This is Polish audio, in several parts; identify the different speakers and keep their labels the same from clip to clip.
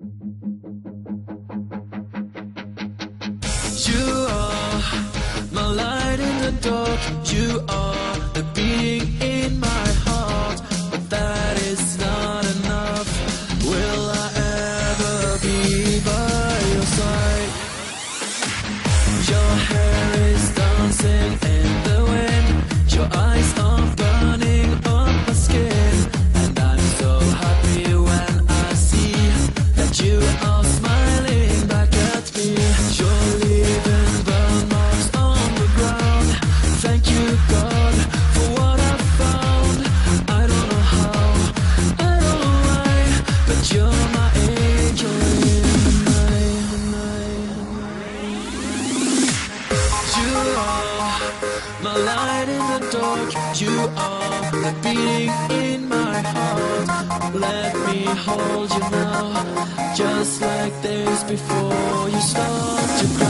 Speaker 1: You are my light in the dark. You are my light in the dark. You are the beating in my heart. Let me hold you now, just like days before you start to cry.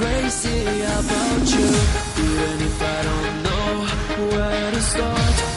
Speaker 1: Crazy about you. Even if I don't know where to start,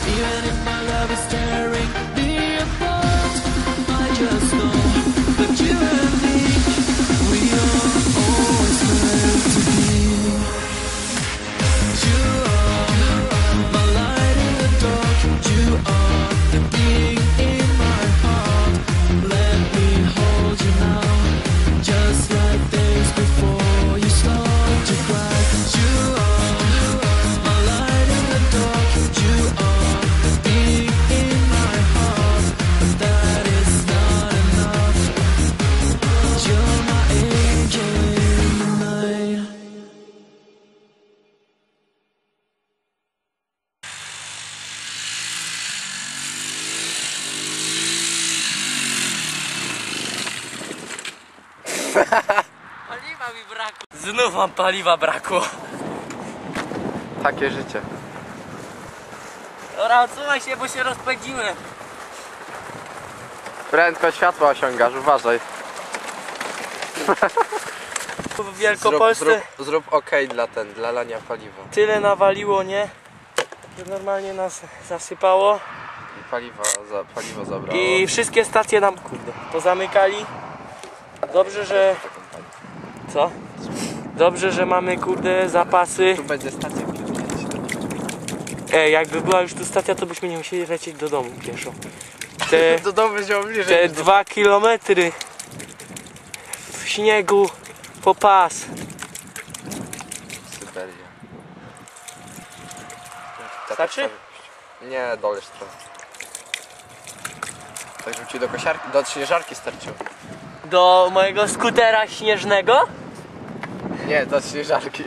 Speaker 2: Paliwa mi brakło. Znów mam paliwa brakło.
Speaker 3: Takie życie.
Speaker 2: Dobra, odsuwaj się, bo się rozpędzimy.
Speaker 3: Prędko światła osiągasz, uważaj.
Speaker 2: W Wielkopolsce
Speaker 3: Zrób, zrób, zrób ok dla ten, dla lania paliwa.
Speaker 2: tyle nawaliło, nie? Że normalnie nas zasypało.
Speaker 3: I paliwa, za, paliwo zabrało.
Speaker 2: I wszystkie stacje nam, kurde, pozamykali. Dobrze, że... Co? Dobrze, że mamy, kurde, zapasy.
Speaker 3: Tu będzie stacja.
Speaker 2: Ej, jakby była już tu stacja, to byśmy nie musieli lecieć do domu pieszo. Te,
Speaker 3: Do domu bliżej.
Speaker 2: te dwa kilometry w śniegu po pas.
Speaker 3: Syberia.
Speaker 2: Starczy?
Speaker 3: Nie, dolesz trochę. Tak, żeby ci do kosiarki, do śnieżarki starczyło.
Speaker 2: Do mojego skutera śnieżnego.
Speaker 3: Nie, do śnieżarki.